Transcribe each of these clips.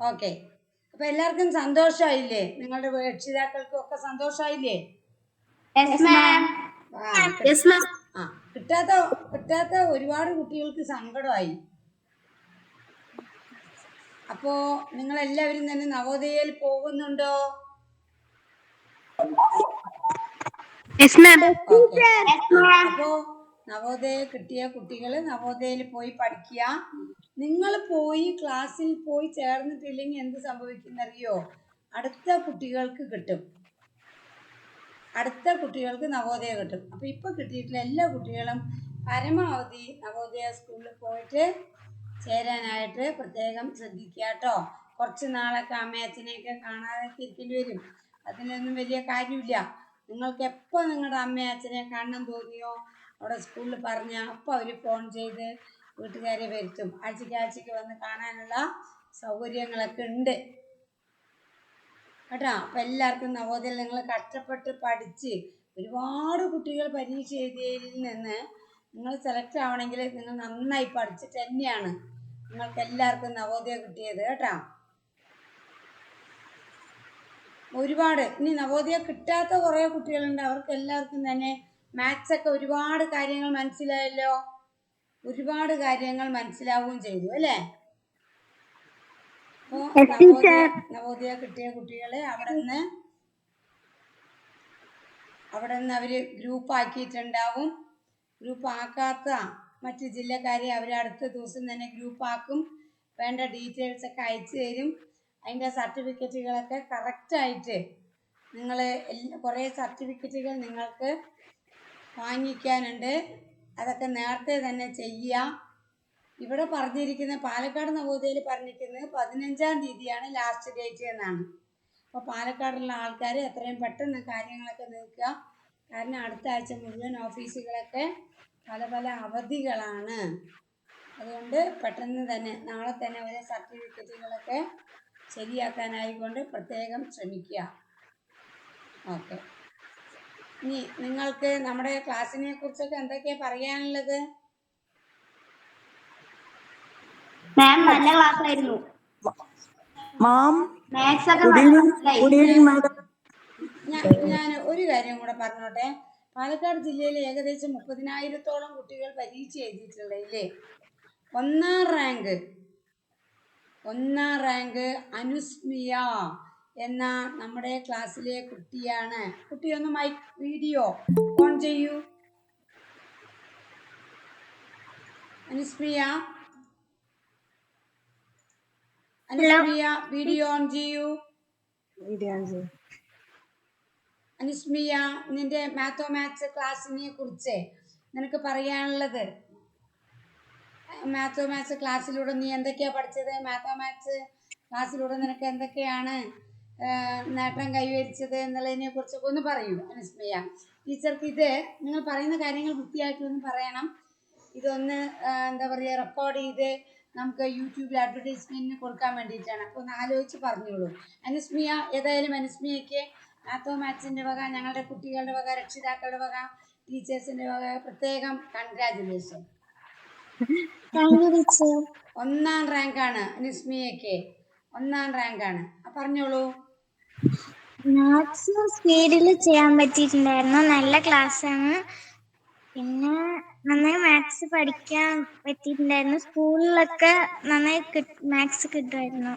Okay. അപ്പൊ എല്ലാവർക്കും സന്തോഷമായില്ലേ? നിങ്ങളുടെ രക്ഷിതാക്കൾക്കും ഒക്കെ സന്തോഷമായില്ലേ? ആ, കിട്ടാത്ത കിട്ടാത്ത ഒരുപാട് കുട്ടികൾക്ക് സങ്കടമായി. അപ്പോ നിങ്ങൾ എല്ലാവരും തന്നെ നവോദയയിൽ പോകുന്നുണ്ടോ? അപ്പോ നവോദയ കിട്ടിയ കുട്ടികൾ നവോദയയിൽ പോയി പഠിക്കുക. നിങ്ങൾ പോയി ക്ലാസ്സിൽ പോയി ചേർന്നിട്ടില്ലെങ്കിൽ എന്ത് സംഭവിക്കുന്നറിയോ അടുത്ത കുട്ടികൾക്ക് കിട്ടും. അടുത്ത കുട്ടികൾക്ക് നവോദയ കിട്ടും. അപ്പോൾ ഇപ്പോൾ കിട്ടിയിട്ടുള്ള എല്ലാ കുട്ടികളും പരമാവധി നവോദയ സ്കൂളിൽ പോയിട്ട് ചേരാനായിട്ട് പ്രത്യേകം ശ്രദ്ധിക്കുക കേട്ടോ. കുറച്ച് നാളൊക്കെ അമ്മയച്ഛനെയൊക്കെ കാണാതെ ഇരിക്കേണ്ടി വരും. അതിനൊന്നും വലിയ കാര്യമില്ല. നിങ്ങൾക്ക് എപ്പോൾ നിങ്ങളുടെ അമ്മയച്ഛനെ കാണണം തോന്നിയോ അവിടെ സ്കൂളിൽ പറഞ്ഞ അപ്പോൾ അവർ ഫോൺ ചെയ്ത് വീട്ടുകാരെ വരുത്തും. ആഴ്ചയ്ക്ക് ആഴ്ചയ്ക്ക് വന്ന് കാണാനുള്ള സൗകര്യങ്ങളൊക്കെ ഉണ്ട്. കേട്ടോ? അപ്പം എല്ലാവർക്കും നവോദയം നിങ്ങൾ കഷ്ടപ്പെട്ട് പഠിച്ച് ഒരുപാട് കുട്ടികൾ പരീക്ഷ എഴുതിയതിൽ നിന്ന് നിങ്ങൾ സെലക്ട് ആവണമെങ്കിൽ നിങ്ങൾ നന്നായി പഠിച്ചിട്ട് തന്നെയാണ് നിങ്ങൾക്ക് എല്ലാവർക്കും നവോദയ കിട്ടിയത്. കേട്ടോ? ഒരുപാട്. ഇനി നവോദയ കിട്ടാത്ത കുറേ കുട്ടികളുണ്ട്. അവർക്ക് എല്ലാവർക്കും തന്നെ മാത്സ് ഒക്കെ ഒരുപാട് കാര്യങ്ങൾ മനസ്സിലായല്ലോ? ഒരുപാട് കാര്യങ്ങൾ മനസ്സിലാവുകയും ചെയ്തു അല്ലേ? നവോദയ കിട്ടിയ കുട്ടികളെ അവിടെ നിന്ന് അവിടെ നിന്ന് അവർ ഗ്രൂപ്പ് ആക്കിയിട്ടുണ്ടാവും. ഗ്രൂപ്പ് ആക്കാത്ത മറ്റു ജില്ലക്കാരെ അവർ അടുത്ത ദിവസം തന്നെ ഗ്രൂപ്പ് ആക്കും. വേണ്ട ഡീറ്റെയിൽസ് ഒക്കെ അയച്ചു തരും. അതിന്റെ സർട്ടിഫിക്കറ്റുകളൊക്കെ കറക്റ്റായിട്ട് നിങ്ങൾ കുറേ സർട്ടിഫിക്കറ്റുകൾ നിങ്ങൾക്ക് വാങ്ങിക്കാനുണ്ട്. അതൊക്കെ നേരത്തെ തന്നെ ചെയ്യാം. ഇവിടെ പറഞ്ഞിരിക്കുന്ന പാലക്കാട് നവോദയയിൽ പറഞ്ഞിരിക്കുന്നത് പതിനഞ്ചാം തീയതിയാണ് ലാസ്റ്റ് ഡേറ്റ് എന്നാണ്. അപ്പോൾ പാലക്കാടുള്ള ആൾക്കാർ എത്രയും പെട്ടെന്ന് കാര്യങ്ങളൊക്കെ നീക്കുക. കാരണം അടുത്ത ആഴ്ച മുഴുവൻ ഓഫീസുകളൊക്കെ പല പല അവധികളാണ്. അതുകൊണ്ട് പെട്ടെന്ന് തന്നെ നാളെ തന്നെ അവരെ സർട്ടിഫിക്കറ്റുകളൊക്കെ ശരിയാക്കാനായിക്കൊണ്ട് പ്രത്യേകം ശ്രമിക്കുക. ഓക്കെ. ഇനി നിങ്ങൾക്ക് നമ്മുടെ ക്ലാസ്സിനെ കുറിച്ചൊക്കെ എന്തൊക്കെയാ പറയാനുള്ളത്? മാം നല്ല ക്ലാസ് ആയിരുന്നു മാം മാത്സ് ഒക്കെ ഞാൻ ഒരു കാര്യം കൂടെ പറഞ്ഞോട്ടെ. പാലക്കാട് ജില്ലയിൽ ഏകദേശം മുപ്പതിനായിരത്തോളം കുട്ടികൾ പരീക്ഷ എഴുതിയിട്ടുള്ളതില്ലേ ഒന്നാം റാങ്ക്. ഒന്നാം റാങ്ക് അനുസ്മിയ. എന്ന നമ്മുടെ ക്ലാസ്സിലെ കുട്ടിയാണ്. കുട്ടി ഒന്ന് മൈക്ക് വീഡിയോ ഓൺ ചെയ്യൂ. അനുസ്മിയ അനുസ്മിയ വീഡിയോ ഓൺ ചെയ്യൂ. അനുസ്മിയ നിന്റെ മാത്തോ മാത്സ് ക്ലാസ്സിനെ കുറിച്ച് നിനക്ക് പറയാനുള്ളത്. മാത്തോ മാത്സ് ക്ലാസ്സിലൂടെ നീ എന്തൊക്കെയാ പഠിച്ചത്? മാത്തോ മാത്സ് ക്ലാസ്സിലൂടെ നിനക്ക് എന്തൊക്കെയാണ് നേട്ടം കൈവരിച്ചത് എന്നുള്ളതിനെ കുറിച്ചൊക്കെ ഒന്ന് പറയൂ അനുസ്മയ. ടീച്ചർക്ക് ഇത് നിങ്ങൾ പറയുന്ന കാര്യങ്ങൾ വൃത്തിയായിട്ടൊന്ന് പറയണം. ഇതൊന്ന് എന്താ പറയുക റെക്കോർഡ് ചെയ്ത് നമുക്ക് യൂട്യൂബിൽ അഡ്വർടൈസ്മെന്റിന് കൊടുക്കാൻ വേണ്ടിയിട്ടാണ്. അപ്പോൾ ഒന്ന് ആലോചിച്ച് പറഞ്ഞോളൂ. അനുസ്മിയ ഏതായാലും അനുസ്മിയയ്ക്ക് മാത്തോ മാത്സിന്റെ വക ഞങ്ങളുടെ കുട്ടികളുടെ വക രക്ഷിതാക്കളുടെ വക ടീച്ചേഴ്സിന്റെ വക പ്രത്യേകം കൺഗ്രാചുലേഷൻ ഒന്നാം റാങ്കാണ് അനുസ്മിയയ്ക്ക്. ഒന്നാം റാങ്കാണ് ആ പറഞ്ഞോളൂ. മാത്സ് സ്പീഡിൽ ചെയ്യാൻ പറ്റിയിട്ടുണ്ടായിരുന്നു. നല്ല ക്ലാസ് ആണ്. പിന്നെ നന്നായി മാത്സ് പഠിക്കാൻ പറ്റിയിട്ടുണ്ടായിരുന്നു. സ്കൂളിലൊക്കെ നന്നായി മാത്സ് കിട്ടുമായിരുന്നു.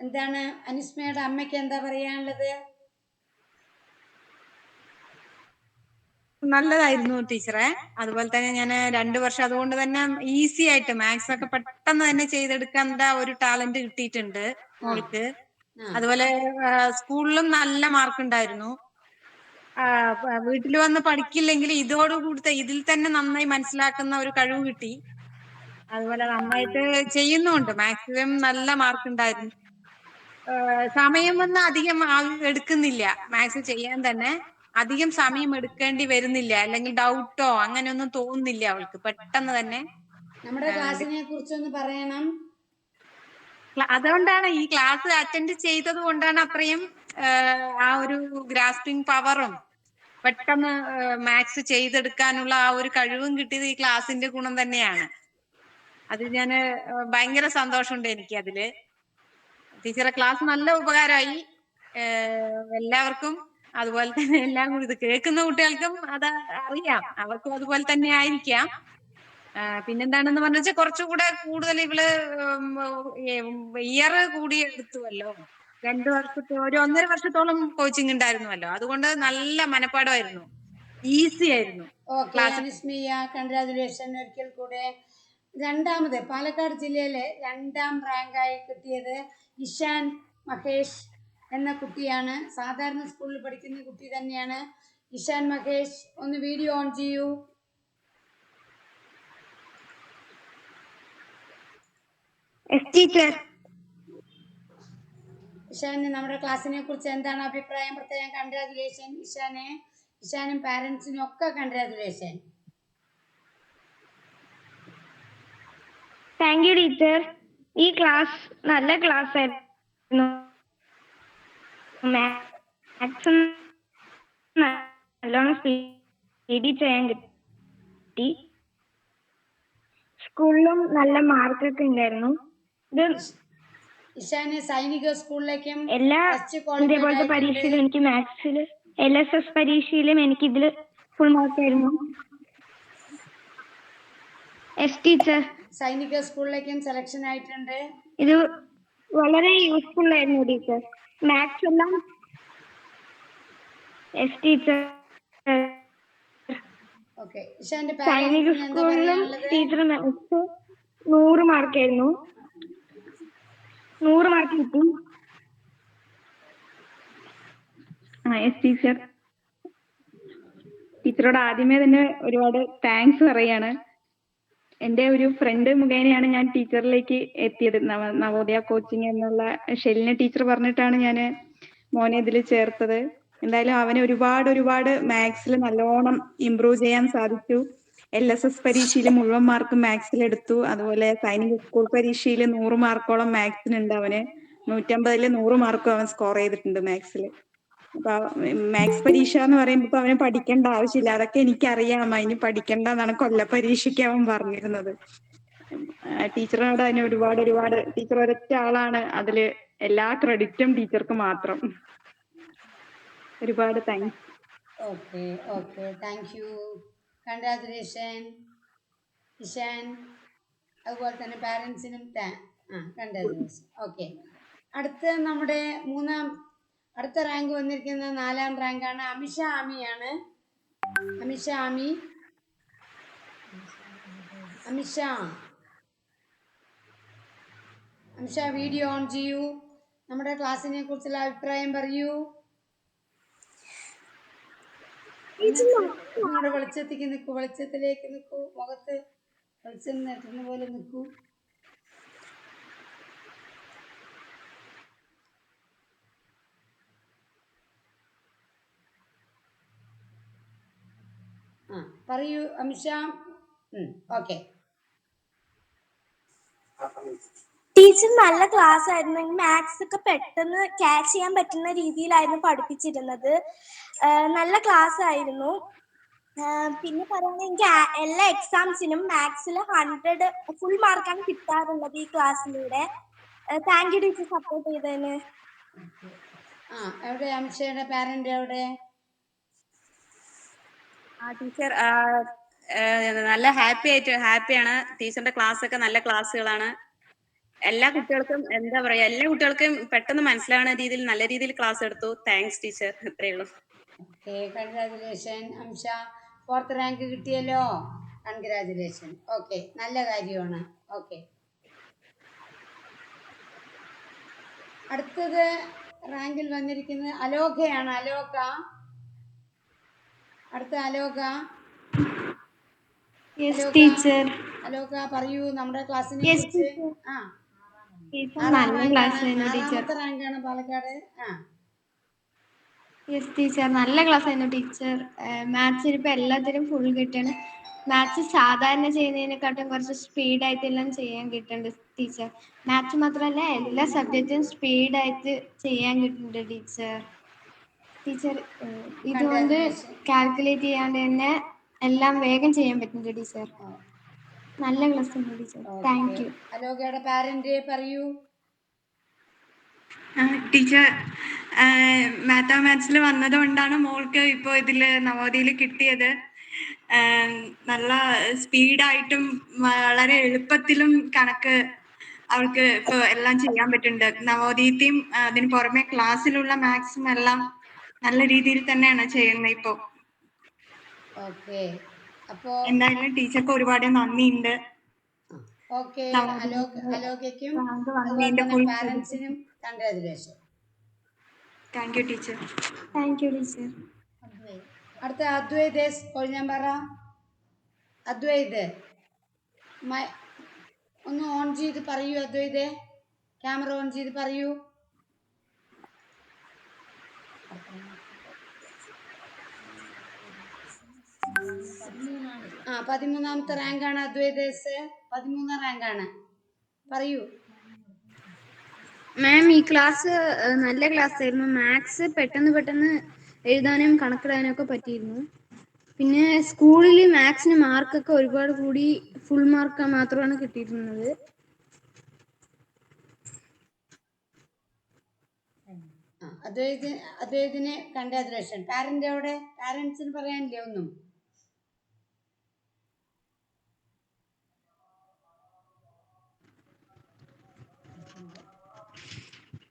എന്താണ് അനുസ്മയുടെ അമ്മയ്ക്ക് എന്താ പറയാനുള്ളത്? നല്ലതായിരുന്നു ടീച്ചറെ. അതുപോലെ തന്നെ ഞാൻ രണ്ടു വർഷം അതുകൊണ്ട് തന്നെ ഈസി ആയിട്ട് മാത്സ് ഒക്കെ പെട്ടെന്ന് തന്നെ ചെയ്തെടുക്കേണ്ട ഒരു ടാലന്റ് കിട്ടിയിട്ടുണ്ട് മോൾക്ക്. അതുപോലെ സ്കൂളിലും നല്ല മാർക്ക് ഉണ്ടായിരുന്നു. വീട്ടിൽ വന്ന് പഠിക്കില്ലെങ്കിൽ ഇതോടുകൂടി ഇതിൽ തന്നെ നന്നായി മനസ്സിലാക്കുന്ന ഒരു കഴിവ് കിട്ടി. അതുപോലെ നന്നായിട്ട് ചെയ്യുന്നുണ്ട്. മാക്സിമം നല്ല മാർക്ക് ഉണ്ടായിരുന്നു. സമയം സമയമൊന്നും അധികം എടുക്കുന്നില്ല. മാത്സ് ചെയ്യാൻ തന്നെ. അധികം സമയം എടുക്കേണ്ടി വരുന്നില്ല. അല്ലെങ്കിൽ ഡൗട്ടോ അങ്ങനെ ഒന്നും തോന്നുന്നില്ല അവൾക്ക്. പെട്ടെന്ന് തന്നെ. നമ്മുടെ ക്ലാസ്സിനെ കുറിച്ചൊന്ന് പറയണം. അതുകൊണ്ടാണ് ഈ ക്ലാസ് അറ്റൻഡ് ചെയ്തത് കൊണ്ടാണ് അത്രയും ആ ഒരു ഗ്രാസ്പിംഗ് പവറും പെട്ടെന്ന് മാത്സ് ചെയ്തെടുക്കാനുള്ള ആ ഒരു കഴിവും കിട്ടിയത് ഈ ക്ലാസിന്റെ ഗുണം തന്നെയാണ്. അത് ഞാൻ ഭയങ്കര സന്തോഷമുണ്ട് എനിക്ക് അതിൽ ടീച്ചറെ ക്ലാസ് നല്ല ഉപകാരമായി. എല്ലാവർക്കും അതുപോലെ തന്നെ എല്ലാം കൂടി ഇത് കേൾക്കുന്ന കുട്ടികൾക്കും അത് അറിയാം. അവർക്കും അതുപോലെ തന്നെ ആയിരിക്കാം. പിന്നെന്താണെന്ന് പറഞ്ഞാൽ കുറച്ചുകൂടെ കൂടുതൽ ഇവൾ ഇയർ കൂടി എടുത്തുവല്ലോ രണ്ടു വർഷത്തെ ഒരു ഒന്നര വർഷത്തോളം കോച്ചിങ് ഉണ്ടായിരുന്നുവല്ലോ അതുകൊണ്ട് നല്ല മനപ്പാടമായിരുന്നു. ഈസി ആയിരുന്നു. ഒരിക്കൽ കൂടെ. രണ്ടാമത് പാലക്കാട് ജില്ലയിലെ രണ്ടാം റാങ്കായി കിട്ടിയത് ഇഷാൻ മഹേഷ് എന്ന കുട്ടിയാണ്. സാധാരണ സ്കൂളിൽ പഠിക്കുന്ന കുട്ടി തന്നെയാണ്. ഇഷാൻ മഹേഷ് ഒന്ന് വീഡിയോ ഓൺ ചെയ്യൂ. ഇഷാന് നമ്മുടെ ക്ലാസ്സിനെ കുറിച്ച് എന്താണ് അഭിപ്രായം? പ്രത്യേകം കൺഗ്രാജുലേഷൻ ഇഷാനെ. ഇഷാനും പാരന്റ്സിനും ഒക്കെ കൺഗ്രാജുലേഷൻ താങ്ക് യു ടീച്ചർ ഈ ക്ലാസ് നല്ല ക്ലാസ് ആയിരുന്നു. മാത്സ് നല്ലോണം സ്പീഡിൽ ചെയ്യാൻ കിട്ടി. സ്കൂളിലും നല്ല മാർക്കൊക്കെ ഉണ്ടായിരുന്നു. ഇത് ഇഷാന് സൈനിക സ്കൂളിലേക്കും എല്ലാ ഇതേപോലത്തെ പരീക്ഷയിലും എനിക്ക് മാത്സിൽ എൽ എസ് എസ് പരീക്ഷയിലും എനിക്ക് ഇതിൽ ഫുൾ മാർക്ക് ആയിരുന്നു. എസ് ടീച്ചർ സൈനിക സ്കൂളിലേക്കും സെലക്ഷൻ ആയിട്ടുണ്ട്. ഇത് വളരെ യൂസ്ഫുൾ ആയിരുന്നു ടീച്ചർ മാത്സ് എല്ലാം? എസ് ടീച്ചർ സൈനിക സ്കൂളിലും ടീച്ചർ മാത്സ് നൂറ് മാർക്കായിരുന്നു നൂറ് മാർക്ക് കിട്ടി. ആ എസ് ടീച്ചർ ടീച്ചറോട് ആദ്യമേ തന്നെ ഒരുപാട് താങ്ക്സ് പറയാണ്. എന്റെ ഒരു ഫ്രണ്ട് മുഖേനയാണ് ഞാൻ ടീച്ചറിലേക്ക് എത്തിയത്. നവ നവോദയ കോച്ചിങ് എന്നുള്ള ഷെലിന ടീച്ചർ പറഞ്ഞിട്ടാണ് ഞാൻ മോനെ ഇതിൽ ചേർത്തത്. എന്തായാലും അവന് ഒരുപാട് ഒരുപാട് മാത്സിൽ നല്ലോണം ഇമ്പ്രൂവ് ചെയ്യാൻ സാധിച്ചു. എൽ എസ് എസ് പരീക്ഷയിൽ മുഴുവൻ മാർക്കും മാത്സിൽ എടുത്തു. അതുപോലെ സൈനിക സ്കൂൾ പരീക്ഷയിൽ നൂറ് മാർക്കോളം മാത്സിനുണ്ട് അവന്. നൂറ്റമ്പതിൽ നൂറ് മാർക്കും അവൻ സ്കോർ ചെയ്തിട്ടുണ്ട് മാത്സിൽ അപ്പൊ മാത്സ് പരീക്ഷ എന്ന് പറയുമ്പോ അവന് പഠിക്കേണ്ട ആവശ്യമില്ല. അതൊക്കെ എനിക്കറിയാം. അതിന് പഠിക്കണ്ട എന്നാണ് കൊല്ല പരീക്ഷയ്ക്ക് അവൻ പറഞ്ഞിരുന്നത് ടീച്ചറിനോട് അതിന് ഒരുപാട് ഒരുപാട് ടീച്ചർ ഒരൊറ്റ ആളാണ്. അതിൽ എല്ലാ ക്രെഡിറ്റും ടീച്ചർക്ക് മാത്രം. ഒരുപാട് thanks okay okay. Thank you congratulation Ishan. അതുപോലെ തന്നെ പാരൻസിനും ആ കൺഗ്രാജുലേഷൻ ഓക്കെ അടുത്ത നമ്മുടെ മൂന്നാം അടുത്ത റാങ്ക് വന്നിരിക്കുന്ന നാലാം റാങ്കാണ് അമിഷ ആമിയാണ് അമിഷ ആമി അമിഷ. അമിഷ വീഡിയോ ഓൺ ചെയ്യൂ. നമ്മുടെ ക്ലാസ്സിനെ കുറിച്ചുള്ള അഭിപ്രായം പറയൂ. നിങ്ങളുടെ വെളിച്ചത്തേക്ക് നിൽക്കൂ വെളിച്ചത്തിലേക്ക് നിൽക്കൂ മുഖത്ത് വെളിച്ചം നിൽക്കുന്ന പോലെ നിൽക്കൂ ആ. പറയൂ അമിഷ ഓക്കെ. ടീച്ചർ നല്ല ക്ലാസ് ആയിരുന്നു. മാത്സ് ഒക്കെ പെട്ടെന്ന് ക്യാച്ച് ചെയ്യാൻ പറ്റുന്ന രീതിയിലായിരുന്നു പഠിപ്പിച്ചിരുന്നത്. നല്ല ക്ലാസ് ആയിരുന്നു. പിന്നെ പറയുന്നത് എനിക്ക് എല്ലാ എക്സാംസിനും മാത്സിൽ ഹൺഡ്രഡ് ഫുൾ മാർക്കാണ് കിട്ടാറുള്ളത് ഈ ക്ലാസ്സിലൂടെ താങ്ക് യു ടീച്ചർ സപ്പോർട്ട് ചെയ്തതിന്. ആ എവിടെ? അംശയുടെ പാരന്റ് എവിടെ? ആ ടീച്ചർ നല്ല ഹാപ്പി ആയിട്ട് ഹാപ്പിയാണ്. ടീച്ചറിന്റെ ക്ലാസ് ഒക്കെ നല്ല ക്ലാസ്സുകളാണ്. എല്ലാ കുട്ടികൾക്കും എന്താ പറയാ എല്ലാ കുട്ടികൾക്കും പെട്ടെന്ന് മനസ്സിലാവുന്ന രീതിയിൽ നല്ല രീതിയിൽ ക്ലാസ് എടുത്തു. Thanks teacher. അത്രേ ഉള്ളൂ. കൺഗ്രാജുലേഷൻ ഫോർത്ത് റാങ്ക് കിട്ടിയല്ലോ? കൺഗ്രാജുലേഷൻ ഓക്കെ നല്ല കാര്യമാണ്. ഓക്കെ അടുത്തത് റാങ്കിൽ വന്നിരിക്കുന്നത് അലോകയാണ് അലോക അടുത്ത അലോക. ടീച്ചർ അലോക. പറയൂ നമ്മുടെ ക്ലാസ്സിനെ കുറിച്ച്. ആ. നല്ല ക്ലാസ് റാങ്കാണ് ആയിരുന്നു ടീച്ചർ ആറാമത്തെ റാങ്കാണ് പാലക്കാട്. ആ. യെസ് ടീച്ചർ നല്ല ക്ലാസ് ആയിരുന്നു ടീച്ചർ മാത്സിൽ ഇപ്പൊ എല്ലാത്തിനും ഫുൾ കിട്ടണം. മാത്സ് സാധാരണ ചെയ്യുന്നതിനെക്കാട്ടും കുറച്ച് സ്പീഡായിട്ട് എല്ലാം ചെയ്യാൻ കിട്ടുന്നുണ്ട് ടീച്ചർ മാത്സ് മാത്രമല്ല എല്ലാ സബ്ജക്റ്റും സ്പീഡായിട്ട് ചെയ്യാൻ കിട്ടുന്നുണ്ട് ടീച്ചർ ടീച്ചർ ഇതുകൊണ്ട്. കാൽക്കുലേറ്റ് ചെയ്യാണ്ട് തന്നെ എല്ലാം വേഗം ചെയ്യാൻ പറ്റുന്നുണ്ട് ടീച്ചർ. നല്ല ക്ലാസ് ഉണ്ട് ടീച്ചർ. താങ്ക് യു അലോകയുടെ പാരന്റ് പറയൂ. ടീച്ചർ മാത്തമാറ്റിക്സിൽ വന്നതുകൊണ്ടാണ് മോൾക്ക് ഇപ്പോൾ ഇതിൽ നവോദയയിൽ കിട്ടിയത്. നല്ല സ്പീഡായിട്ടും വളരെ എളുപ്പത്തിലും കണക്ക് അവൾക്ക് ഇപ്പോൾ എല്ലാം ചെയ്യാൻ പറ്റുന്നുണ്ട്. നവോദയത്തെയും അതിന് പുറമെ ക്ലാസ്സിലുള്ള മാത്സും എല്ലാം നല്ല രീതിയിൽ തന്നെയാണ് ചെയ്യുന്നത് ഇപ്പൊ. ഓക്കെ. അപ്പോ എന്തായാലും ടീച്ചർക്ക് ഒരുപാട് നന്ദിയുണ്ട്. ഓക്കെ. അലോക അലോകയ്ക്കും താങ്ക് അതുപോലെ വന്നതിന്റെ തന്നെ full പാരന്റ്സിനും congratulation thank you teacher thank you teacher അടുത്ത അദ്വൈതേസ് കൊഴിഞ്ഞാമ്പാറ അദ്വൈത്. മ- ഒന്ന് ഓൺ ചെയ്ത് പറയൂ അദ്വൈതേ. ക്യാമറ ഓൺ ചെയ്ത് പറയൂ. ആ പതിമൂന്നാമത്തെ റാങ്കാണ് അദ്വൈതേസ് പതിമൂന്നാം റാങ്കാണ്. പറയൂ. മാം ഈ ക്ലാസ് നല്ല ക്ലാസ് ആയിരുന്നു മാത്സ് പെട്ടെന്ന് പെട്ടെന്ന് എഴുതാനും കണക്കിടാനും ഒക്കെ പറ്റിയിരുന്നു. പിന്നെ സ്കൂളിൽ മാത്സിന് മാർക്കൊക്കെ ഒരുപാട് കൂടി ഫുൾ മാർക്ക് മാത്രമാണ് കിട്ടിയിരുന്നത്. അദ്വൈതിന് കൺഗ്രാജുലേഷൻ പാരന്റ് അവിടെ പാരന്റ്സിന് പറയാനില്ലേ ഒന്നും?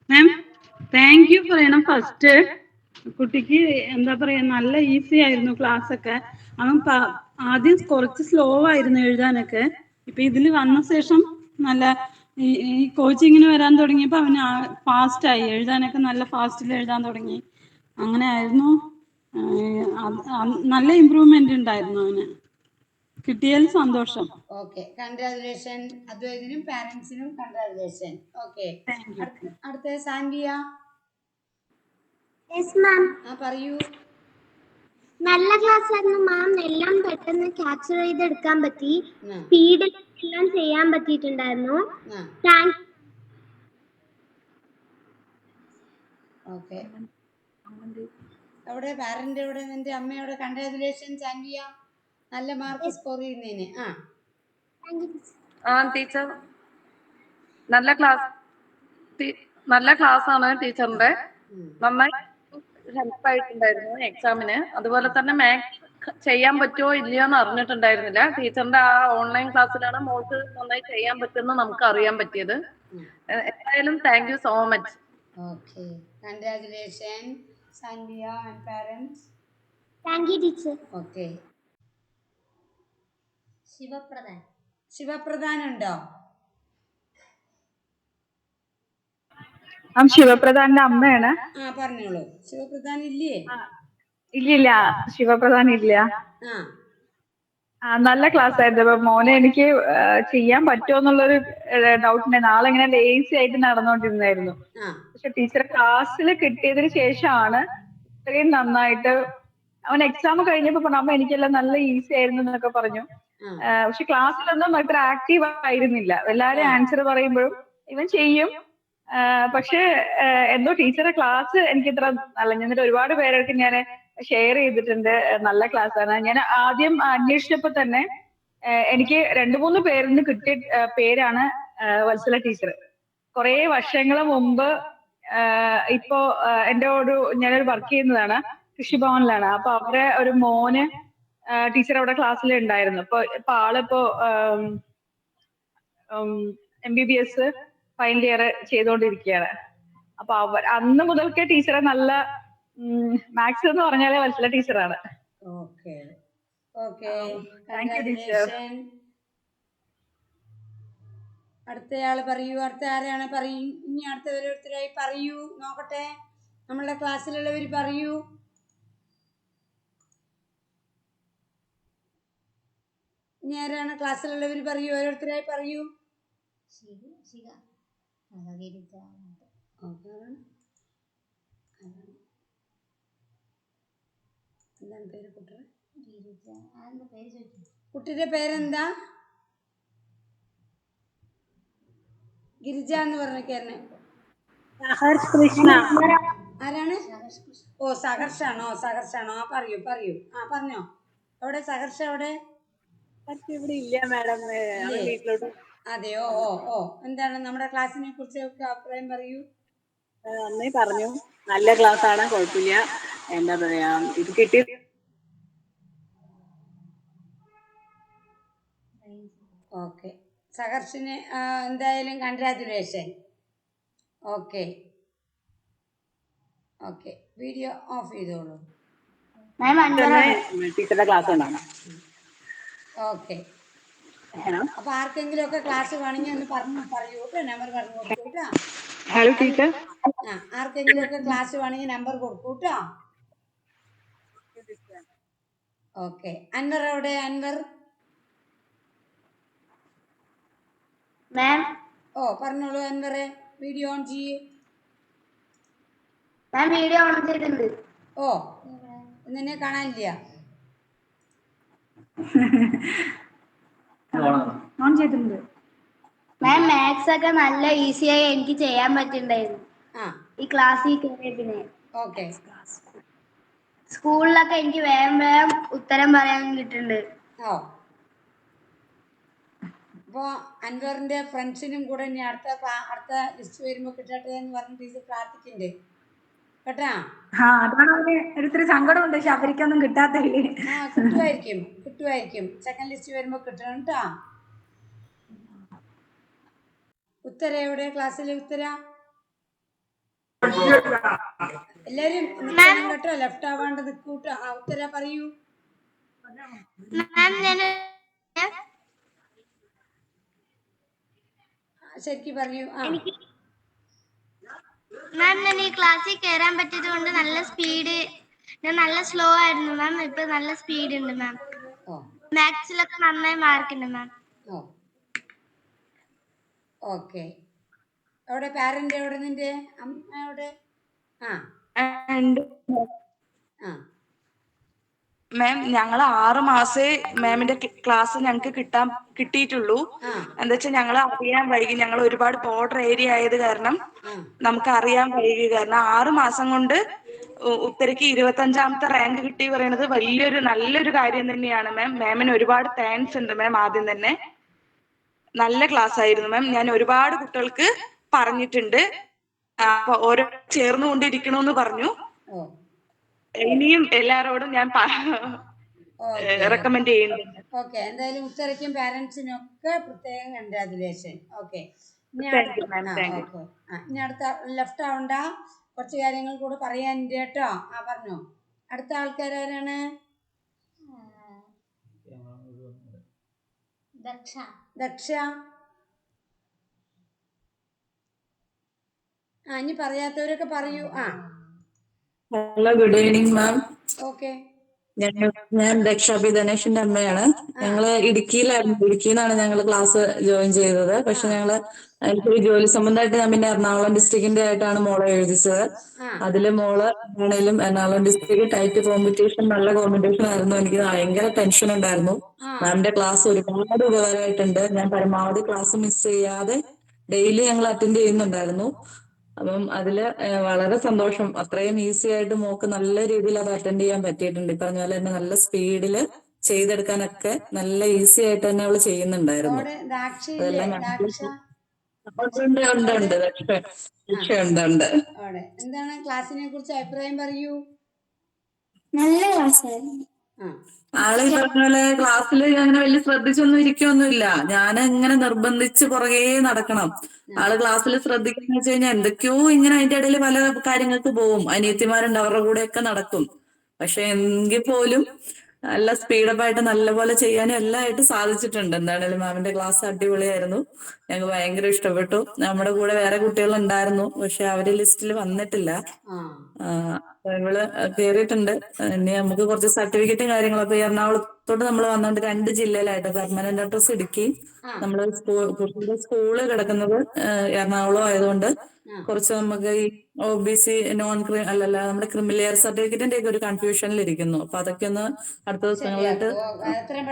മാം താങ്ക് യു പറയണം ഫസ്റ്റ് കുട്ടിക്ക് എന്താ പറയാ നല്ല ഈസി ആയിരുന്നു ക്ലാസ് ഒക്കെ. അവൻ ആദ്യം കുറച്ച് സ്ലോ ആയിരുന്നു എഴുതാനൊക്കെ. ഇപ്പൊ ഇതിൽ വന്ന ശേഷം നല്ല ഈ കോച്ചിങ്ങിന് വരാൻ തുടങ്ങിയപ്പോ അവന് ഫാസ്റ്റ് ആയി. എഴുതാനൊക്കെ നല്ല ഫാസ്റ്റിൽ എഴുതാൻ തുടങ്ങി. അങ്ങനെ ആയിരുന്നു. നല്ല ഇമ്പ്രൂവ്മെന്റ് ഉണ്ടായിരുന്നു അവന്. കിട്ടിയതിൽ സന്തോഷം. ഓക്കെ. കൺഗ്രാജുലേഷൻ അദ്വൈതിനും പാരന്റ്സിനും കൺഗ്രാജുലേഷൻ ഓക്കെ. അടുത്ത സാൻവിയ. ആ പറയൂ. നല്ല ക്ലാസ് ആയിരുന്നു മാം എല്ലാം പെട്ടെന്ന് ക്യാപ്ചർ ചെയ്തെടുക്കാൻ പറ്റി. സ്പീഡിൽ എല്ലാം ചെയ്യാൻ പറ്റിയിട്ടുണ്ടായിരുന്നു. ആ. Thank okay. അവിടെ പാരന്റ് എവിടെ? നിന്റെ അമ്മയോട് കൺഗ്രാജുലേഷൻ സാൻവിയ. നല്ല മാർക്ക് സ്കോർ ചെയ്യുന്നതിന്. ആ. ആ ടീച്ചർ. നല്ല ക്ലാസ് നല്ല ക്ലാസ് ആണ് ടീച്ചറിന്റെ. നന്നായി ഹെൽപ്പ് ആയിട്ടുണ്ടായിരുന്നു എക്സാമിന്. അതുപോലെ തന്നെ മാത്സ് ചെയ്യാൻ പറ്റുമോ ഇല്ലയോ എന്ന് അറിഞ്ഞിട്ടുണ്ടായിരുന്നില്ല. ടീച്ചറിന്റെ ആ ഓൺലൈൻ ക്ലാസ്സിലാണ് മോൾക്ക് നന്നായി ചെയ്യാൻ പറ്റുമെന്ന് നമുക്ക് അറിയാൻ പറ്റിയത്. എന്തായാലും thank you so much okay. Sanviya and parents thank you teacher okay. Shivapradhan. Shivapradhan ഉണ്ടോ ശിവപ്രധാന്റെ അമ്മയാണ്. ആ പറഞ്ഞോളൂ. ശിവപ്രധാൻ ഇല്ലേ? ഇല്ലില്ല. ശിവപ്രധാൻ ഇല്ല. ആ. നല്ല ക്ലാസ് ആയിരുന്നു. അപ്പൊ മോനെ എനിക്ക് ചെയ്യാൻ പറ്റുമോ എന്നുള്ളൊരു ഡൗട്ടുണ്ട് നാളെ ഇങ്ങനെ ലേസി ആയിട്ട് നടന്നുകൊണ്ടിരുന്നായിരുന്നു പക്ഷെ ടീച്ചർ ക്ലാസ്സിൽ കിട്ടിയതിന് ശേഷമാണ് ഇത്രയും നന്നായിട്ട് അവൻ എക്സാം കഴിഞ്ഞപ്പോ പറഞ്ഞു അമ്മ എനിക്കെല്ലാം നല്ല ഈസി ആയിരുന്നു എന്നൊക്കെ പറഞ്ഞു. പക്ഷെ ക്ലാസ്സിലൊന്നും അത്ര ആക്റ്റീവ് ആയിരുന്നില്ല. എല്ലാവരും ആൻസർ പറയുമ്പോഴും ഇവൻ ചെയ്യും. പക്ഷേ എന്തോ ടീച്ചറുടെ ക്ലാസ് എനിക്ക് ഇത്ര നല്ല ഞാൻ ഒരുപാട് പേരൊക്കെ ഞാൻ ഷെയർ ചെയ്തിട്ടുണ്ട്. നല്ല ക്ലാസ് ആണ്. ഞാൻ ആദ്യം അന്വേഷിച്ചപ്പോ തന്നെ എനിക്ക് രണ്ടു മൂന്ന് പേരിൽ നിന്ന് കിട്ടിയ പേരാണ് വത്സല ടീച്ചർ കുറെ വർഷങ്ങൾ മുമ്പ് ഇപ്പോ എന്റെ ഒരു ഞാനൊരു വർക്ക് ചെയ്യുന്നതാണ് കൃഷിഭവനിലാണ്. അപ്പൊ അവരെ ഒരു മോന് ടീച്ചർ അവിടെ ക്ലാസ്സിൽ ഉണ്ടായിരുന്നു. അപ്പൊ ഇപ്പൊ ആളിപ്പോ M B B S final year ചെയ്തുകൊണ്ടിരിക്കുകയാണ് അപ്പൊ അവർ അന്ന് മുതൽക്കേ ടീച്ചറെ നല്ല മാത്സ് എന്ന് പറഞ്ഞാലേ വത്സല ടീച്ചറാണ്. അടുത്തയാൾ പറയൂ. അടുത്ത ആരെയാണ് പറയൂ? ഇനി അടുത്ത ഓരോരുത്തരായി പറയൂ. നോക്കട്ടെ. നമ്മളുടെ ക്ലാസ്സിലുള്ളവർ പറയൂ. ഇനി ആരാണ് ക്ലാസ്സിലുള്ളവർ പറയൂ ഓരോരുത്തരായി പറയൂ? എന്താണ് പേര് കുട്ടറെ കുട്ടിയുടെ പേരെന്താ? ഗിരിജ എന്ന് പറഞ്ഞേക്കാരനെ ആരാണ്? ഓ സഹർഷാണോ? സഹർഷാണോ? ആ പറയൂ പറയൂ. ആ പറഞ്ഞോ. എവിടെ? സഹർഷ എവിടെ? ഇവിടെ ഇല്ല മാഡം? വീട്ടിലോട്ട്. അതെയോ ഓ ഓ എന്താണ് നമ്മുടെ ക്ലാസ്സിനെ കുറിച്ച് ഒക്കെ അഭിപ്രായം പറയൂ? അന്നേ പറഞ്ഞു. നല്ല ക്ലാസ് ആണ് കുഴപ്പമില്ല. എന്താ പറയാ ഇത് കിട്ടി. ഓക്കെ. സഹർഷിന് എന്തായാലും congratulation okay. Okay. Video off ചെയ്തോളൂ. ടീച്ചറുടെ ക്ലാസ് ഉണ്ടാണ് ഓക്കെ. അപ്പൊ ആർക്കെങ്കിലും ഒക്കെ ക്ലാസ് വേണമെങ്കിൽ ഒന്ന് പറഞ്ഞു പറയൂ. കേട്ടോ നമ്പർ പറഞ്ഞു കൊടുക്കൂ കേട്ടോ. Hello teacher. ആ ആർക്കെങ്കിലും ഒക്കെ ക്ലാസ് വേണമെങ്കിൽ നമ്പർ കൊടുക്കൂ കേട്ടോ. ഓക്കെ. അൻവർ എവിടെ? അൻവർ? മാം. ഓ പറഞ്ഞോളൂ അൻവറെ. വീഡിയോ ഓൺ ചെയ്യ്. മാം വീഡിയോ ഓൺ ചെയ്തിട്ടുണ്ട്. ഓ നിന്നെ കാണാനില്ല. ഓൺ ചെയ്തിട്ടുണ്ട്. മാം മാത്സ് ഒക്കെ നല്ല ഈസിയായി എനിക്ക് ചെയ്യാൻ പറ്റുന്നുണ്ടായിരുന്നു ആ. ഈ ക്ലാസ്സിൽ കയറിയ പിന്നെ. ഓക്കെ സ്കൂളിലൊക്കെ എനിക്ക് വേഗം വേഗം ഉത്തരം പറയാൻ കിട്ടുന്നുണ്ട് ഓ. അപ്പോൾ അൻവറിന്റെ ഫ്രണ്ട്സിനും കൂടെ ഇനി അടുത്ത അടുത്ത ലിസ്റ്റ് വരുമ്പോ കിട്ടട്ടെ എന്ന് പറഞ്ഞ് ടീച്ചർ പ്രാർത്ഥിക്കുന്നുണ്ട് കേട്ടാ? ആ അതാണ് അവന് ഒരിത്തിരി സങ്കടമുണ്ട്. ശബരിക്കൊന്നും കിട്ടാത്തല്ലേ. ആ കിട്ടുമായിരിക്കും കിട്ടുമായിരിക്കും സെക്കൻഡ് ലിസ്റ്റ് വരുമ്പോൾ കിട്ടണം കേട്ടാ. ഉത്തര എവിടെ? ക്ലാസ്സിലെ ഉത്തര? എല്ലാരും കേട്ടോ ലെഫ്റ്റ് ആവാണ്ട് നിൽക്കൂട്ടോ ആ ഉത്തര പറയൂ. ശരിക്കും ഞാൻ ആ, ശരിക്ക് പറയൂ. ആ. മാം ഞാൻ ഈ ക്ലാസ്സിൽ കയറാൻ പറ്റിയത് കൊണ്ട് നല്ല സ്പീഡ് ഞാൻ നല്ല സ്ലോ ആയിരുന്നു മാം ഇപ്പൊ നല്ല സ്പീഡ് ഉണ്ട് മാം ഓ മാത്സിലൊക്കെ നന്നായി മാർക്ക് ഉണ്ട് മാം ഓ ഓക്കെ അവിടെ പാരന്റ് എവിടെ നിന്റെ? അമ്മ എവിടെ? ആ. ആ. മാം ഞങ്ങൾ ആറ് മാസേ മാമിന്റെ ക്ലാസ് ഞങ്ങൾക്ക് കിട്ടാൻ കിട്ടിയിട്ടുള്ളൂ. എന്താ വെച്ചാൽ ഞങ്ങൾ അറിയാൻ വൈകി ഞങ്ങൾ ഒരുപാട് ബോർഡർ ഏരിയ ആയത് കാരണം നമുക്ക് അറിയാൻ വൈകി. കാരണം ആറ് മാസം കൊണ്ട് ഉത്തരയ്ക്ക് ഇരുപത്തി ഇരുപത്തഞ്ചാമത്തെ റാങ്ക് കിട്ടി പറയുന്നത് വലിയൊരു നല്ലൊരു കാര്യം തന്നെയാണ് മാം മാമിന് ഒരുപാട് താങ്ക്സ് ഉണ്ട് മാം ആദ്യം തന്നെ. നല്ല ക്ലാസ് ആയിരുന്നു മാം ഞാൻ ഒരുപാട് കുട്ടികൾക്ക് പറഞ്ഞിട്ടുണ്ട്. ഓരോ ചേർന്നുകൊണ്ടിരിക്കണമെന്ന് പറഞ്ഞു. ഇനിയും എല്ലാരോടും ഞാൻ റെക്കമെൻഡ് ചെയ്യുന്നുണ്ട് ഓക്കെ. എന്തായാലും ഉത്തരയ്ക്കും പാരന്റ്സിനൊക്കെ ഒക്കെ പ്രത്യേകം കൺഗ്രാജുലേഷൻ ഓക്കെ. ഇനി അടുത്ത ലെഫ്റ്റ് ആവണ്ട. കുറച്ച് കാര്യങ്ങൾ കൂടെ പറയാനുണ്ട് കേട്ടോ. ആ പറഞ്ഞു. അടുത്ത ആൾക്കാരാരാണ് ദക്ഷ. ദക്ഷ. ആ ഇനി പറയാത്തവരൊക്കെ പറയൂ. ആ. Hello good evening ma'am okay ഞാൻ രക്ഷാബി ധനേഷിന്റെ അമ്മയാണ്. ഞങ്ങൾ ഇടുക്കിയിലായിരുന്നു. ഇടുക്കിയിൽ നിന്നാണ് ഞങ്ങൾ ക്ലാസ് ജോയിൻ ചെയ്തത്. പക്ഷെ ഞങ്ങൾ എനിക്കൊരു ജോലി സംബന്ധമായിട്ട് ഞാൻ പിന്നെ എറണാകുളം ഡിസ്ട്രിക്റ്റിന്റെ ആയിട്ടാണ് മോളെ എഴുതിച്ചത്. അതിൽ മോൾ ആണെങ്കിലും എറണാകുളം ഡിസ്ട്രിക്ട് ടൈറ്റ് കോമ്പറ്റീഷൻ നല്ല കോമ്പറ്റീഷൻ ആയിരുന്നു. എനിക്ക് ഭയങ്കര ടെൻഷൻ ഉണ്ടായിരുന്നു. മാമിന്റെ ക്ലാസ് ഒരുപാട് ഉപകാരമായിട്ടുണ്ട്. ഞാൻ പരമാവധി ക്ലാസ് മിസ് ചെയ്യാതെ ഡെയിലി ഞങ്ങൾ അറ്റൻഡ് ചെയ്യുന്നുണ്ടായിരുന്നു. അപ്പം അതിൽ വളരെ സന്തോഷം. അത്രയും ഈസി ആയിട്ട് മോക്ക് നല്ല രീതിയിൽ അത് അറ്റൻഡ് ചെയ്യാൻ പറ്റിയിട്ടുണ്ട്. ഈ പറഞ്ഞ പോലെ തന്നെ നല്ല സ്പീഡിൽ ചെയ്തെടുക്കാനൊക്കെ നല്ല ഈസി ആയിട്ട് തന്നെ അവൾ ചെയ്യുന്നുണ്ടായിരുന്നു. അതെല്ലാം ഉണ്ട് ഉണ്ട് ഉണ്ട്. ഉണ്ട് എന്താണ് ക്ലാസ്സിനെ കുറിച്ച് അഭിപ്രായം പറയൂ? നല്ല ക്ലാസ്സായിരുന്നു. ആൾ ഈ പറഞ്ഞ പോലെ ക്ലാസ്സിൽ അങ്ങനെ വലിയ ശ്രദ്ധിച്ചൊന്നും ഇരിക്കൊന്നുമില്ല. ഞാൻ ഇങ്ങനെ നിർബന്ധിച്ച് പുറകേ നടക്കണം. ആൾ ക്ലാസ്സിൽ ശ്രദ്ധിക്കുന്ന വെച്ച് കഴിഞ്ഞാൽ എന്തൊക്കെയോ ഇങ്ങനെ അതിന്റെ ഇടയിൽ പല കാര്യങ്ങൾക്ക് പോവും. അനിയത്തിമാരുണ്ട് അവരുടെ കൂടെയൊക്കെ നടക്കും. പക്ഷെ എങ്കിൽ പോലും നല്ല സ്പീഡപ്പ് ആയിട്ട് നല്ലപോലെ ചെയ്യാനും എല്ലാം ആയിട്ട് സാധിച്ചിട്ടുണ്ട്. എന്താണേലും മാമിന്റെ ക്ലാസ് അടിപൊളിയായിരുന്നു. ഞങ്ങൾക്ക് ഭയങ്കര ഇഷ്ടപ്പെട്ടു. നമ്മുടെ കൂടെ വേറെ കുട്ടികൾ ഉണ്ടായിരുന്നു പക്ഷെ അവർ ലിസ്റ്റിൽ വന്നിട്ടില്ല. ഇവൾ കേറിയിട്ടുണ്ട്. ഇനി നമുക്ക് കുറച്ച് സർട്ടിഫിക്കറ്റും കാര്യങ്ങളൊക്കെ എറണാകുളത്തോട്ട് നമ്മൾ വന്നോണ്ട് രണ്ട് ജില്ലയിലായിട്ട് പെർമനന്റ് അഡ്രസ് ഇടുക്കി. നമ്മൾ നമ്മൾ സ്കൂൾ കുട്ടികളുടെ സ്കൂൾ കിടക്കുന്നത് എറണാകുളം ആയതുകൊണ്ട് കുറച്ച് നമുക്ക് ഈ ഒ ബി സി നോൺ ക്രി അല്ലല്ല നമ്മുടെ ക്രിമിനലിയർ സർട്ടിഫിക്കറ്റിന്റെ ഒക്കെ ഒരു കൺഫ്യൂഷനിൽ ഇരിക്കുന്നു അപ്പൊ അതൊക്കെ ഒന്ന് അടുത്ത ദിവസങ്ങളായിട്ട് എത്രയും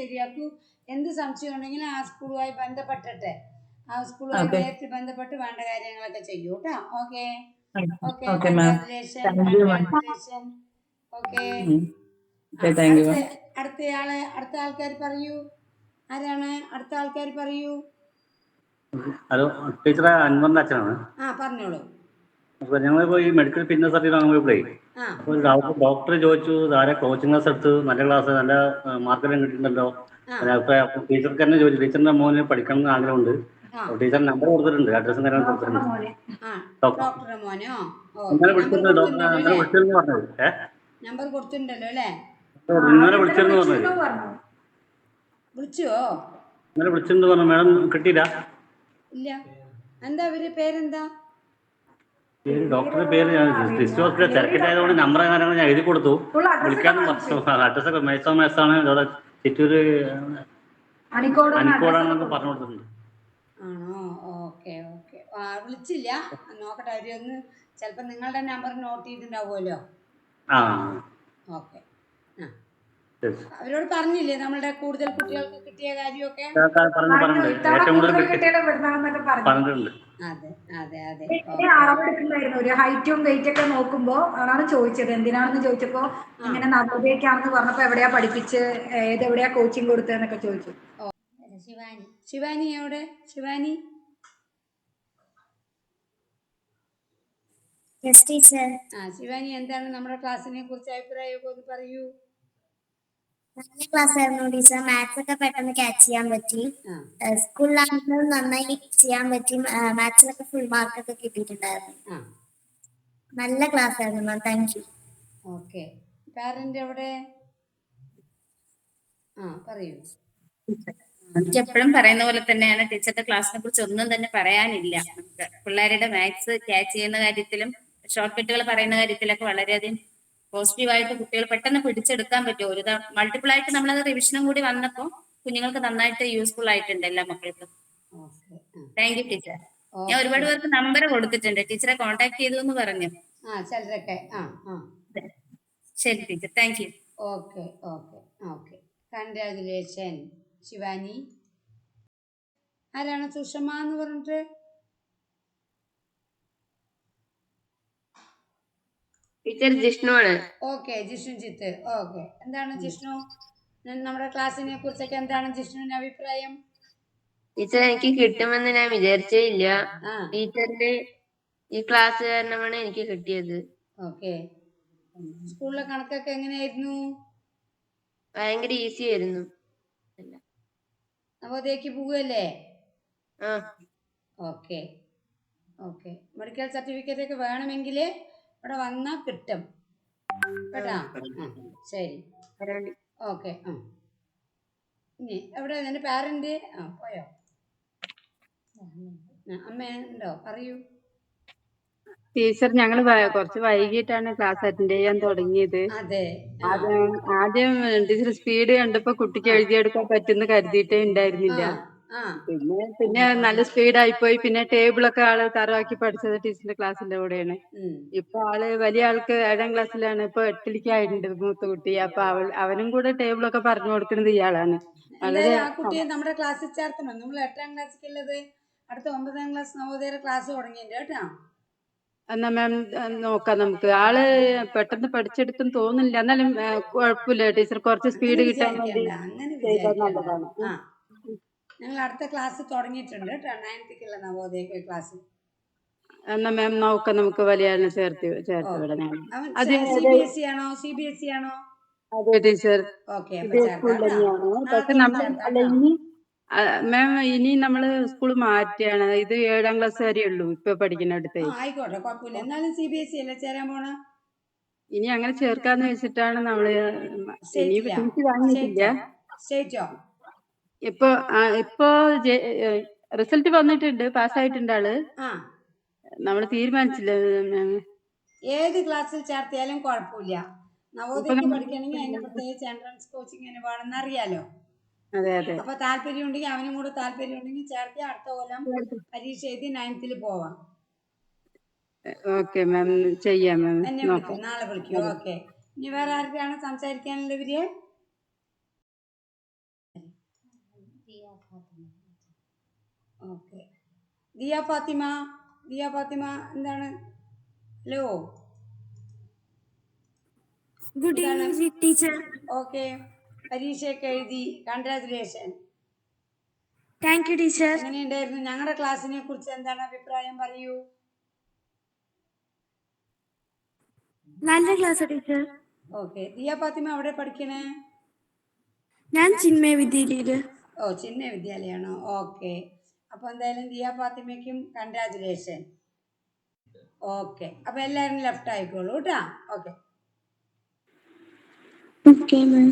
ശരിയാക്കൂ. എന്ത് സംശയം ഉണ്ടെങ്കിലും ആ സ്കൂളുമായി ബന്ധപ്പെട്ടിട്ട് ആ സ്കൂളുമായി നേരിട്ട് ബന്ധപ്പെട്ട് വേണ്ട കാര്യങ്ങളൊക്കെ ചെയ്യൂ. കേട്ടോ. Okay. Okay okay ma'am. Thank you ma'am okay. Thank you അടുത്തയാളെ അടുത്ത ആൾക്കാർ പറയൂ. ആരാണ്? അടുത്ത ആൾക്കാർ പറയൂ. ഹലോ ടീച്ചറെ അൻവറിന്റെ അച്ഛനാണ്. ആ പറഞ്ഞോളൂ. അപ്പോൾ ഞങ്ങളിപ്പോൾ ഈ മെഡിക്കൽ ഫിറ്റ്നസ് സർട്ടിഫിക്കറ്റ് വാങ്ങുമ്പോഴേ ആ. അപ്പോൾ ഡോക്ടർ ചോദിച്ചു ആരെ കോച്ചിങ് ക്ലാസ് എടുത്ത്? നല്ല ക്ലാസ് നല്ല മാർക്കെല്ലാം കിട്ടിയിട്ടുണ്ടല്ലോ. ടീച്ചർക്ക് തന്നെ ചോദിച്ചു. ടീച്ചറിന്റെ മോന് പഠിക്കണം എന്ന് ആഗ്രഹമുണ്ട്. ടീച്ചർ നമ്പർ കൊടുത്തിട്ടുണ്ട്. അഡ്രസ്സും കാര്യങ്ങളും കൊടുത്തിട്ടുണ്ട്. ആ ഡോക്ടർ മോനോ. ഇന്നലെ വിളിച്ചിരുന്നു ഡോക്ടർ ഇന്നലെ വിളിച്ചിരുന്നു പറഞ്ഞത്. ഏഹ് നമ്പർ കൊടുത്തിട്ടുണ്ടല്ലോ അല്ലേ? ഇന്നലെ വിളിച്ചിരുന്നു പറഞ്ഞത്. വിളിച്ചോ ഇന്നലെ വിളിച്ചിരുന്നു പറഞ്ഞു മാഡം കിട്ടിയില്ല. ഇല്ല. എന്താ അവർ പേരെന്താ? പേര് ഡോക്ടറുടെ പേര് ഞാൻ ഡിസ്ട്രിക്ട് ഹോസ്പിറ്റൽ തിരക്കിട്ടായതുകൊണ്ട് നമ്പർ കാര്യങ്ങൾ ഞാൻ എഴുതി കൊടുത്തു. വിളിക്കാന്ന് പറഞ്ഞു അഡ്രസ്സൊക്കെ മേസോ മേസാണ് ഇവിടെ ചിറ്റൂര് അനിക്കോടാണെന്നൊക്കെ പറഞ്ഞു കൊടുത്തിട്ടുണ്ട്. ആണോ? Okay okay. ആ വിളിച്ചില്ല. നോക്കട്ടെ അവർ ഒന്ന് ചിലപ്പോൾ നിങ്ങളുടെ നമ്പർ നോട്ട് ചെയ്തിട്ടുണ്ടാവുമല്ലോ? ആ. ഓക്കെ. ആ. അവരോട് പറഞ്ഞില്ലേ നമ്മളുടെ കൂടുതൽ കുട്ടികൾക്ക് കിട്ടിയ കാര്യമൊക്കെ? അതെ അതെ അതെ. ഒരു ഹൈറ്റും വെയിറ്റ് ഒക്കെ നോക്കുമ്പോ അതാണ് ചോദിച്ചത്. എന്തിനാണെന്ന് ചോദിച്ചപ്പോ ഇങ്ങനെ നവോദയക്കാണെന്ന് പറഞ്ഞപ്പോ എവിടെയാ പഠിപ്പിച്ച് ഏതെവിടെയാ കോച്ചിങ് കൊടുത്തതെന്നൊക്കെ ചോദിച്ചു. ശിവാനി. ശിവാനി എവിടെ? ശിവാനി? ആ ശിവാനി എന്താണ് നമ്മുടെ ക്ലാസ്സിനെ കുറിച്ച് അഭിപ്രായമൊക്കെ ഒന്ന് പറയൂ. നല്ല ക്ലാസ് ആയിരുന്നു ടീച്ചർ മാത്സ് ഒക്കെ പെട്ടെന്ന് ക്യാച്ച് ചെയ്യാൻ പറ്റി. സ്കൂളിലാണെങ്കിലും നന്നായി ചെയ്യാൻ പറ്റി. മാത്സിലൊക്കെ ഫുൾ മാർക്ക് ഒക്കെ കിട്ടിയിട്ടുണ്ടായിരുന്നു. നല്ല ക്ലാസ് ആയിരുന്നു ma'am thank you okay parent എവിടെ? ആ പറയൂ. എനിക്ക് എപ്പോഴും പറയുന്ന പോലെ തന്നെയാണ് ടീച്ചറുടെ ക്ലാസ്സിനെ കുറിച്ച് ഒന്നും തന്നെ പറയാനില്ല. നമുക്ക് പിള്ളേരുടെ മാത്സ് ക്യാച്ച് ചെയ്യുന്ന കാര്യത്തിലും ഷോർട്ട് കട്ടുകൾ പറയുന്ന കാര്യത്തിലൊക്കെ വളരെയധികം പോസിറ്റീവായിട്ട് കുട്ടികൾ പെട്ടെന്ന് പിടിച്ചെടുക്കാൻ പറ്റും. ഒരു മൾട്ടിപ്പിൾ ആയിട്ട് നമ്മളത് റിവിഷനും കൂടി വന്നപ്പോൾ കുഞ്ഞുങ്ങൾക്ക് നന്നായിട്ട് യൂസ്ഫുൾ ആയിട്ടുണ്ട് എല്ലാ മക്കൾക്കും. താങ്ക് യു ടീച്ചർ ഞാൻ ഒരുപാട് പേർക്ക് നമ്പർ കൊടുത്തിട്ടുണ്ട്. ടീച്ചറെ കോൺടാക്ട് ചെയ്തു എന്ന് പറഞ്ഞു ശരി teacher. Thank you okay okay okay. Congratulation. Shivani. ആരാണ് സുഷമ എന്ന് പറഞ്ഞിട്ട്? ടീച്ചർ ജിഷ്ണു ആണ്. ഓക്കെ ജിഷ്ണു ജിത്ത്. ഓക്കെ. എന്താണ് ജിഷ്ണു? നമ്മുടെ ക്ലാസ്സിനെ കുറിച്ചൊക്കെ എന്താണ് ജിഷ്ണുവിന്റെ അഭിപ്രായം? ടീച്ചർ എനിക്ക് കിട്ടുമെന്ന് ഞാൻ വിചാരിച്ചേ ഇല്ല. ടീച്ചറിന്റെ ഈ ക്ലാസ് കാരണമാണ് എനിക്ക് കിട്ടിയത്. ഓക്കെ. സ്കൂളിലെ കണക്കൊക്കെ എങ്ങനെയായിരുന്നു? ഭയങ്കര ഈസി ആയിരുന്നു. നവോദയക്ക് പോവുകയല്ലേ ഓക്കെ. ഓക്കെ. മെഡിക്കൽ സർട്ടിഫിക്കറ്റ് ഒക്കെ വേണമെങ്കിൽ ഇവിടെ വന്നാൽ കിട്ടും. കേട്ടാ? ശരി. ഓക്കെ. ആ. ഇനി എവിടെ? നിന്റെ പാരന്റ് ആ പോയോ? അമ്മ ഉണ്ടോ പറയൂ. ടീച്ചർ ഞങ്ങൾ കുറച്ച് വൈകിട്ടാണ് ക്ലാസ് അറ്റൻഡ് ചെയ്യാൻ തുടങ്ങിയത്. ആദ്യം ടീച്ചർ സ്പീഡ് കണ്ടപ്പോ കുട്ടിക്ക് എഴുതിയെടുക്കാൻ പറ്റുന്ന കരുതിയിട്ടേ ഉണ്ടായിരുന്നില്ല. പിന്നെ പിന്നെ നല്ല സ്പീഡായി പോയി. പിന്നെ ടേബിളൊക്കെ ആൾ തറവാക്കി പഠിച്ചത് ടീച്ചറിന്റെ ക്ലാസ്സിന്റെ കൂടെയാണ്. ഇപ്പൊ ആൾ വലിയ ആൾക്ക് ഏഴാം ക്ലാസ്സിലാണ്. ഇപ്പൊ എട്ടിലേക്ക് ആയിട്ടുണ്ട് മൂത്ത കുട്ടി. അപ്പൊ അവൾ അവനും കൂടെ ടേബിളൊക്കെ പറഞ്ഞു കൊടുക്കുന്നത് ഇയാളാണ്. വളരെ കുട്ടിയെ നമ്മുടെ ക്ലാസ്സിൽ ചേർത്തണം. നമ്മൾ എട്ടാം ക്ലാസ്സിലുള്ളത് അടുത്ത ഒമ്പതാം ക്ലാസ് നവോദയ ക്ലാസ് തുടങ്ങിയിട്ടുണ്ട് കേട്ടോ. എന്നാ മാം നോക്കാം നമുക്ക്. ആൾ പെട്ടെന്ന് പഠിച്ചെടുക്കും തോന്നുന്നില്ല. എന്നാലും കുഴപ്പമില്ല. ടീച്ചർ കുറച്ച് സ്പീഡ് കിട്ടാൻ ഞങ്ങൾ അടുത്ത ക്ലാസ് തുടങ്ങിയിട്ടുണ്ട് കേട്ടോ. നയൻത്തിക്കുള്ള നവോദയ ക്ലാസ് എന്നാ മാം നോക്കാം നമുക്ക് വലിയ ചേർത്ത് ചേർത്ത് വിടാം. അത് സി ബി എസ് സി ആണോ? സി ബി എസ് സി ആണോ? അതെ ടീച്ചർ. ഓക്കെ പക്ഷെ നമ്മൾ മാം ഇനി നമ്മൾ സ്കൂൾ മാറ്റിയാണ് ഇത് ഏഴാം ക്ലാസ് വരെ ഉള്ളൂ. ഇപ്പൊ പഠിക്കുന്നിടത്തേ ആ ആയിക്കോട്ടെ കുഴപ്പമില്ല. എന്നാലും സി ബി എസ് സി അല്ലേ ചേരാൻ പോണ? ഇനി അങ്ങനെ ചേർക്കാന്ന് വെച്ചിട്ടാണ് നമ്മൾ ഇനി സ്റ്റേറ്റിലാ ടി വാങ്ങിയിട്ടില്ല. സ്റ്റേറ്റോ ഇപ്പൊ ആ, ഇപ്പൊ റിസൾട്ട് വന്നിട്ടുണ്ട്. പാസ്സായിട്ടുണ്ട് ആൾ. ആ. നമ്മൾ തീരുമാനിച്ചില്ല മാം ഏത് ക്ലാസ്സിൽ ചേർത്തിയാലും കുഴപ്പമില്ല. നവോദയം പഠിക്കണമെങ്കിൽ അതിന്റെ പ്രത്യേകിച്ച് എൻട്രൻസ് കോച്ചിങ് വേണമെന്ന് അറിയാലോ അപ്പൊ താല്പര്യം ഉണ്ടെങ്കിൽ അവനും കൂടെ താല്പര്യം ഉണ്ടെങ്കിൽ ചേർത്തി അടുത്ത കൊല്ലം പരീക്ഷ എഴുതി നയൻത്തിൽ പോവാം. Okay ma'am. ചെയ്യാം മാം. എന്നെ നോക്കാം. വിളിക്കും നാളെ വിളിക്കും. ഓക്കെ. ഇനി വേറെ ആർക്കാണ് സംസാരിക്കാനുള്ളവര് ഓക്കെ. ദിയ ഫാത്തിമ ദിയ ഫാത്തിമ എന്താണ്? Hello? Good evening teacher. Okay. പരീക്ഷയൊക്കെ എഴുതി. കൺഗ്രാചുലേഷൻ താങ്ക് യു ടീച്ചർ എങ്ങനെയുണ്ടായിരുന്നു? ഞങ്ങളുടെ ക്ലാസ്സിനെ കുറിച്ച് എന്താണ് അഭിപ്രായം? പറയൂ. നല്ല class teacher. Okay. Diya Fathima അവിടെ പഠിക്കണേ? ഞാൻ ചിന്മയ വിദ്യാലയിൽ. ഓ ചിന്മയ വിദ്യാലയാണോ? ഓക്കെ. അപ്പൊ എന്തായാലും ദിയ ഫാത്തിമയ്ക്കും കൺഗ്രാചുലേഷൻ ഓക്കെ. അപ്പൊ എല്ലാരും ലെഫ്റ്റ് ആയിക്കോളൂ കേട്ടാ. ഓക്കെ. ഓക്കെ മാം